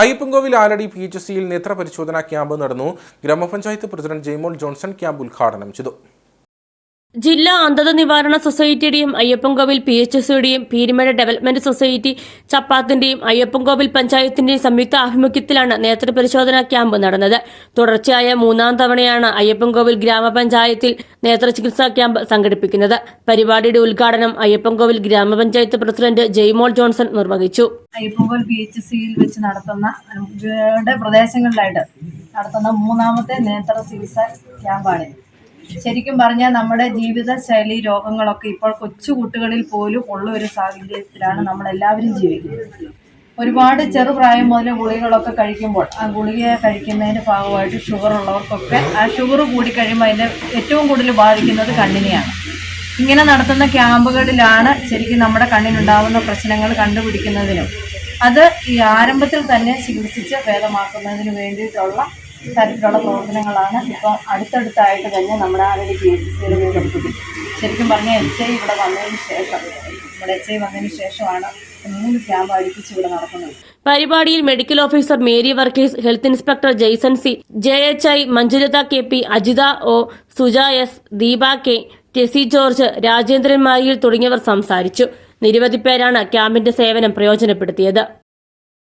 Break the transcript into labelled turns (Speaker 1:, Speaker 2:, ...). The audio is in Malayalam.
Speaker 1: അയ്യപ്പൻകോവിൽ ആലടി പി എച്ച് സിയിൽ നേത്ര പരിശോധനാ ക്യാമ്പ് നടന്നു. ഗ്രാമപഞ്ചായത്ത് പ്രസിഡന്റ് ജെയ്മോൾ ജോൺസൺ ക്യാമ്പ് ഉദ്ഘാടനം ചെയ്തു.
Speaker 2: ജില്ലാ അന്ധത നിവാരണ സൊസൈറ്റിയുടെയും അയ്യപ്പൻകോവിൽ പി എച്ച് സിയുടെയും പീരുമേട് ഡെവലപ്മെന്റ് സൊസൈറ്റി ചപ്പാത്തിന്റെയും അയ്യപ്പൻകോവിൽ പഞ്ചായത്തിന്റെയും സംയുക്ത ആഭിമുഖ്യത്തിലാണ് നേത്രപരിശോധനാ ക്യാമ്പ് നടന്നത്. തുടർച്ചയായ മൂന്നാം തവണയാണ് അയ്യപ്പൻകോവിൽ ഗ്രാമപഞ്ചായത്തിൽ നേത്രചികിത്സാ ക്യാമ്പ് സംഘടിപ്പിക്കുന്നത്. പരിപാടിയുടെ ഉദ്ഘാടനം അയ്യപ്പൻകോവിൽ ഗ്രാമപഞ്ചായത്ത് പ്രസിഡന്റ് ജെയ്മോൾ ജോൺസൺ നിർവഹിച്ചു.
Speaker 3: അയ്യപ്പൻകോവിൽ പി എച്ച് സിയിൽ വെച്ച് നടത്തുന്ന പ്രദേശങ്ങളിലായിട്ട് നടത്തുന്ന മൂന്നാമത്തെ നേത്ര ചികിത്സ ശരിക്കും പറഞ്ഞാൽ നമ്മുടെ ജീവിത ശൈലി രോഗങ്ങളൊക്കെ ഇപ്പോൾ കൊച്ചു കുട്ടികളിൽ പോലും ഉള്ള ഒരു സാഹചര്യത്തിലാണ് നമ്മൾ എല്ലാവരും ജീവിക്കുന്നത്. ഒരുപാട് ചെറുപ്രായം മുതൽ ഗുളികകളൊക്കെ കഴിക്കുമ്പോൾ ആ ഗുളിക കഴിക്കുന്നതിന്റെ ഭാഗമായിട്ട് ഷുഗർ ഉള്ളവർക്കൊക്കെ ആ ഷുഗർ കൂടി കഴിയുമ്പോൾ അതിന്റെ ഏറ്റവും കൂടുതൽ ബാധിക്കുന്നത് കണ്ണിനെയാണ്. ഇങ്ങനെ നടത്തുന്ന ക്യാമ്പുകളിലാണ് ശരിക്കും നമ്മുടെ കണ്ണിനുണ്ടാകുന്ന പ്രശ്നങ്ങൾ കണ്ടുപിടിക്കുന്നതിനും അത് ഈ ആരംഭത്തിൽ തന്നെ ചികിത്സിച്ച് ഭേദമാക്കുന്നതിന് വേണ്ടിയിട്ടുള്ള തരത്തിലുള്ള പ്രവർത്തനങ്ങളാണ് ഇപ്പോൾ അടുത്തടുത്തായിട്ട് തന്നെ നമ്മുടെ ആരോഗ്യ ചികിത്സയുടെ നേതൃത്വത്തിൽ ശരിക്കും പറഞ്ഞാൽ എച്ച് ഐ ഇവിടെ വന്നതിന് ശേഷം ഇവിടെ എച്ച് ഐ വന്നതിന് ശേഷമാണ് നടക്കുന്നത്.
Speaker 2: പരിപാടിയിൽ medical officer Mary Varghese health inspector Jaison C J H I Manjulatha K P Ajitha O Suja S Deepa K Tessy George Rajendran മാരിയിൽ തുടങ്ങിയവർ സംസാരിച്ചു. നിരവധി പേരാണ് ക്യാമ്പിന്റെ സേവനം പ്രയോജനപ്പെടുത്തിയത്.